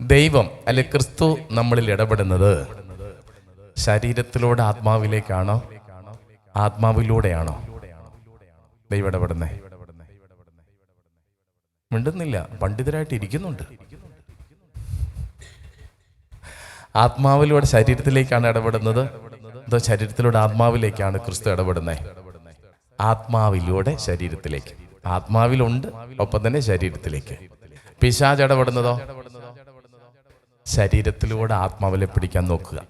ദൈവം അല്ലെ ക്രിസ്തു നമ്മളിൽ ഇടപെടുന്നത് ശരീരത്തിലൂടെ ആത്മാവിലേക്കാണോ? ആത്മാവിലൂടെയാണോ? ദൈവം ഇടപെടുന്നേ. മിണ്ടുന്നില്ല. പണ്ഡിതരായിട്ട് ഇരിക്കുന്നുണ്ട്. ആത്മാവിലൂടെ ശരീരത്തിലേക്കാണ് ഇടപെടുന്നത്? അതോ ശരീരത്തിലൂടെ ആത്മാവിലേക്കാണ് ക്രിസ്തു ഇടപെടുന്നത് ആത്മാവിലൂടെ ശരീരത്തിലേക്ക്. ആത്മാവിലുണ്ട് ഒപ്പം തന്നെ ശരീരത്തിലേക്ക്. പിശാജ് ഇടപെടുന്നതോ? ശരീരത്തിലൂടെ ആത്മാവിലെ പിടിക്കാൻ നോക്കുക.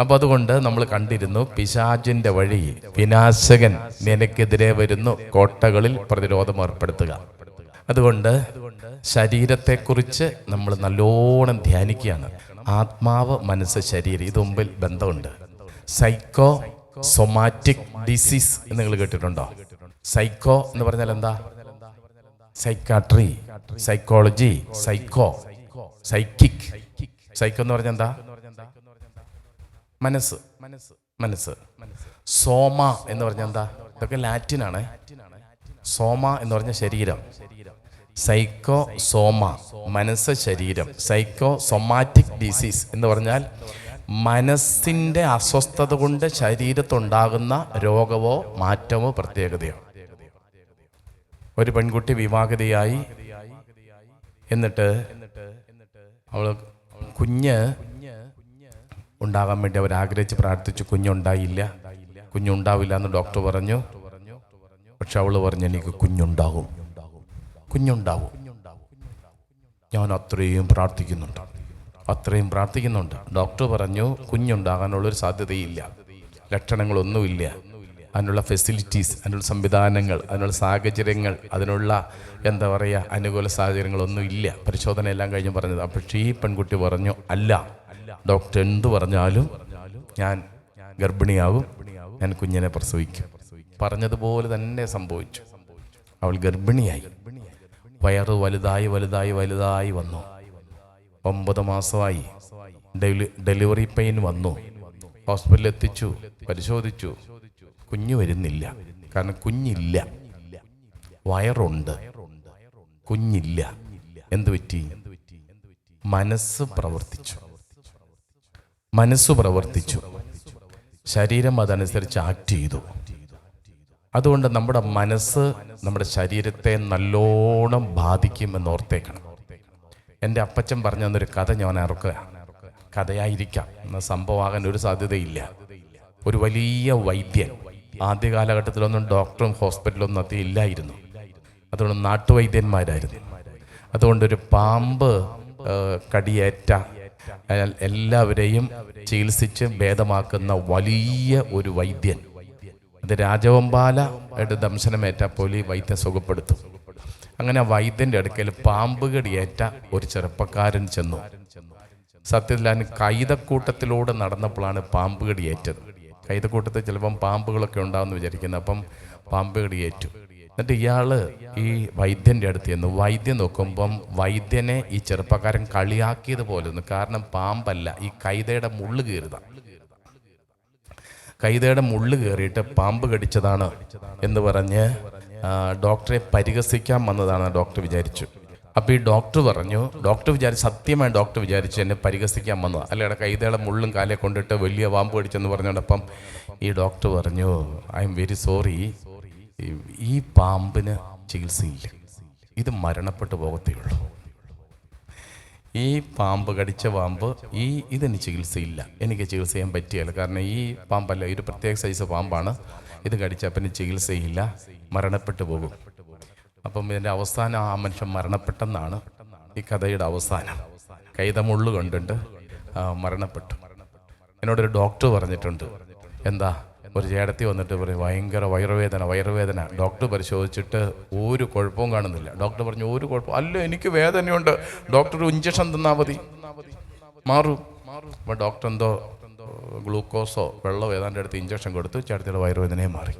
അപ്പോൾ അതുകൊണ്ട് നമ്മൾ കണ്ടിരുന്നു പിശാജിന്റെ വഴി വിനാശകൻ നിനക്കെതിരെ വരുന്നു കോട്ടകളിൽ പ്രതിരോധം ഏർപ്പെടുത്തുക. അതുകൊണ്ട് ശരീരത്തെക്കുറിച്ച് നമ്മൾ നല്ലോണം ധ്യാനിക്കുകയാണ്. ആത്മാവ് മനസ്സ് ശരീരം ഇത് മുമ്പിൽ ബന്ധമുണ്ട്. സൈക്കോ സൊമാറ്റിക് ഡിസീസ് എന്ന് നിങ്ങൾ കേട്ടിട്ടുണ്ടോ? സൈക്കോ എന്ന് പറഞ്ഞാൽ എന്താ? Psychiatry psychology psycho. Psychic psycho എന്ന് പറഞ്ഞ എന്താ? മനസ്സ്. മനസ്സ്. മനസ്സ് സോമ എന്ന് പറഞ്ഞ എന്താ? ഇതൊക്കെ ലാറ്റിൻ ആണ്. സോമ എന്ന് പറഞ്ഞ ശരീരം. സൈക്കോ സോമ. മനസ്സ് ശരീരം. സൈക്കോ സൊമാറ്റിക് ഡിസീസ് എന്ന് പറഞ്ഞാൽ മനസ്സിന്റെ അസ്വസ്ഥത കൊണ്ട് ശരീരത്തുണ്ടാകുന്ന രോഗമോ മാറ്റമോ പ്രത്യേകതയോ. ഒരു പെൺകുട്ടി വിവാഹിതയായി. എന്നിട്ട് അവൾ കുഞ്ഞ് ഉണ്ടാകാൻ വേണ്ടി അവർ ആഗ്രഹിച്ച് പ്രാർത്ഥിച്ചു. കുഞ്ഞുണ്ടായില്ല. കുഞ്ഞുണ്ടാവില്ല എന്ന് ഡോക്ടർ പറഞ്ഞു. പക്ഷെ അവൾ പറഞ്ഞു എനിക്ക് കുഞ്ഞുണ്ടാകും. കുഞ്ഞുണ്ടാവും. ഞാൻ അത്രയും പ്രാർത്ഥിക്കുന്നുണ്ട്. അത്രയും പ്രാർത്ഥിക്കുന്നുണ്ട്. ഡോക്ടർ പറഞ്ഞു കുഞ്ഞുണ്ടാകാനുള്ളൊരു സാധ്യതയില്ല. ലക്ഷണങ്ങളൊന്നുമില്ല. അതിനുള്ള ഫെസിലിറ്റീസ് അതിനുള്ള സംവിധാനങ്ങൾ അതിനുള്ള സാഹചര്യങ്ങൾ അതിനുള്ള എന്താ പറയുക അനുകൂല സാഹചര്യങ്ങളൊന്നും ഇല്ല. പരിശോധന എല്ലാം കഴിഞ്ഞ് പറഞ്ഞത്. പക്ഷേ ഈ പെൺകുട്ടി പറഞ്ഞു അല്ല ഡോക്ടർ എന്ത് പറഞ്ഞാലും ഞാൻ ഗർഭിണിയാവും ഞാൻ കുഞ്ഞിനെ പ്രസവിക്കും. പറഞ്ഞതുപോലെ തന്നെ സംഭവിച്ചു. അവൾ ഗർഭിണിയായി. വയറ് വലുതായി വലുതായി വലുതായി വന്നു. ഒമ്പത് മാസമായി. ഡെലിവറി പെയിൻ വന്നു. ഹോസ്പിറ്റലിൽ എത്തിച്ചു പരിശോധിച്ചു. കുഞ്ഞു വരുന്നില്ല. കാരണം കുഞ്ഞില്ല. വയറുണ്ട്. കുഞ്ഞില്ല. എന്തു പറ്റി? മനസ്സ് പ്രവർത്തിച്ചു. മനസ്സ് പ്രവർത്തിച്ചു. ശരീരം അതനുസരിച്ച് ആക്ട് ചെയ്തു. അതുകൊണ്ട് നമ്മുടെ മനസ്സ് നമ്മുടെ ശരീരത്തെ നല്ലോണം ബാധിക്കുമെന്ന് ഓർത്തേക്കണം. എന്റെ അപ്പച്ചൻ പറഞ്ഞു തന്നൊരു കഥ ഞാൻ ഇറക്കുക കഥയായിരിക്കാം. എന്ന സംഭവമാകാൻ ഒരു സാധ്യതയില്ല. ഒരു വലിയ വൈദ്യൻ ആദ്യ കാലഘട്ടത്തിലൊന്നും ഡോക്ടറും ഹോസ്പിറ്റലൊന്നും അത് ഇല്ലായിരുന്നു. അതുകൊണ്ട് നാട്ടുവൈദ്യന്മാരായിരുന്നു. അതുകൊണ്ടൊരു പാമ്പ് കടിയേറ്റ എല്ലാവരെയും ചികിത്സിച്ച് ഭേദമാക്കുന്ന വലിയ ഒരു വൈദ്യൻ. അത് രാജവമ്പാലയുടെ ദംശനമേറ്റാൽ ഈ വൈദ്യൻ സുഖപ്പെടുത്തും. അങ്ങനെ ആ വൈദ്യന്റെ അടുക്കൽ പാമ്പ് കടിയേറ്റ ഒരു ചെറുപ്പക്കാരൻ ചെന്നു. സത്യത്തിൽ അതിന് കൈതക്കൂട്ടത്തിലൂടെ നടന്നപ്പോഴാണ് പാമ്പ് കടിയേറ്റത്. കൈതക്കൂട്ടത്തിൽ ചിലപ്പം പാമ്പുകളൊക്കെ ഉണ്ടാവുമെന്ന് വിചാരിക്കുന്നത് അപ്പം പാമ്പ് കടിയേറ്റു. എന്നിട്ട് ഇയാൾ ഈ വൈദ്യന്റെ അടുത്ത് ചെന്നു വൈദ്യം നോക്കുമ്പം വൈദ്യനെ ഈ ചെറുപ്പക്കാരൻ കളിയാക്കിയത് പോലെ ഒന്ന്. കാരണം പാമ്പല്ല ഈ കൈതയുടെ മുള്ളു കീറുതാണ് കൈതയുടെ മുള്ളു കയറിയിട്ട് പാമ്പ് കടിച്ചതാണ് എന്ന് പറഞ്ഞ് ഡോക്ടറെ പരിഹസിക്കാൻ വന്നതാണ് ഡോക്ടർ വിചാരിച്ചു. അപ്പോൾ ഈ ഡോക്ടർ പറഞ്ഞു ഡോക്ടർ വിചാരിച്ച് സത്യമായി ഡോക്ടർ വിചാരിച്ചു എന്നെ പരിഹസിക്കാൻ വന്നതാണ് അല്ലേടെ കൈതേളം മുള്ളും കാലേ കൊണ്ടിട്ട് വലിയ വാമ്പ് കടിച്ചെന്ന് പറഞ്ഞോടൊപ്പം ഈ ഡോക്ടർ പറഞ്ഞു ഐ എം വെരി സോറി. ഈ പാമ്പിന് ചികിത്സയില്ല. ഇത് മരണപ്പെട്ടു പോകത്തേ ഉള്ളൂ. ഈ പാമ്പ് കടിച്ച പാമ്പ് ഈ ഇതിന് ചികിത്സയില്ല. എനിക്ക് ചികിത്സ ചെയ്യാൻ പറ്റിയല്ല. കാരണം ഈ പാമ്പല്ല ഒരു പ്രത്യേക സൈസ് പാമ്പാണ്. ഇത് കടിച്ച പിന്നെ ചികിത്സയില്ല. മരണപ്പെട്ടു പോകും. അപ്പം ഇതിന്റെ അവസാനം ആ മനുഷ്യൻ മരണപ്പെട്ടെന്നാണ് ഈ കഥയുടെ അവസാനം. കൈതമുള്ളു കണ്ടിട്ട് മരണപ്പെട്ടു. എന്നോടൊരു ഡോക്ടർ പറഞ്ഞിട്ടുണ്ട്. എന്താ? ഒരു ചേടത്തി വന്നിട്ട് പറയും ഭയങ്കര വയറുവേദന വയറുവേദന. ഡോക്ടർ പരിശോധിച്ചിട്ട് ഒരു കുഴപ്പവും കാണുന്നില്ല. ഡോക്ടർ പറഞ്ഞു ഒരു കുഴപ്പം അല്ല എനിക്ക് വേദനയുണ്ട്. ഡോക്ടർ ഇഞ്ചക്ഷൻ തന്നാൽ മതി. മാറും. അപ്പം ഡോക്ടർ എന്തോ ഗ്ലൂക്കോസോ വെള്ളമോ ഏതാണ്ട് എടുത്ത് ഇഞ്ചക്ഷൻ കൊടുത്തു. ചേട്ടത്തിയുടെ വയറുവേദനയെ മാറി.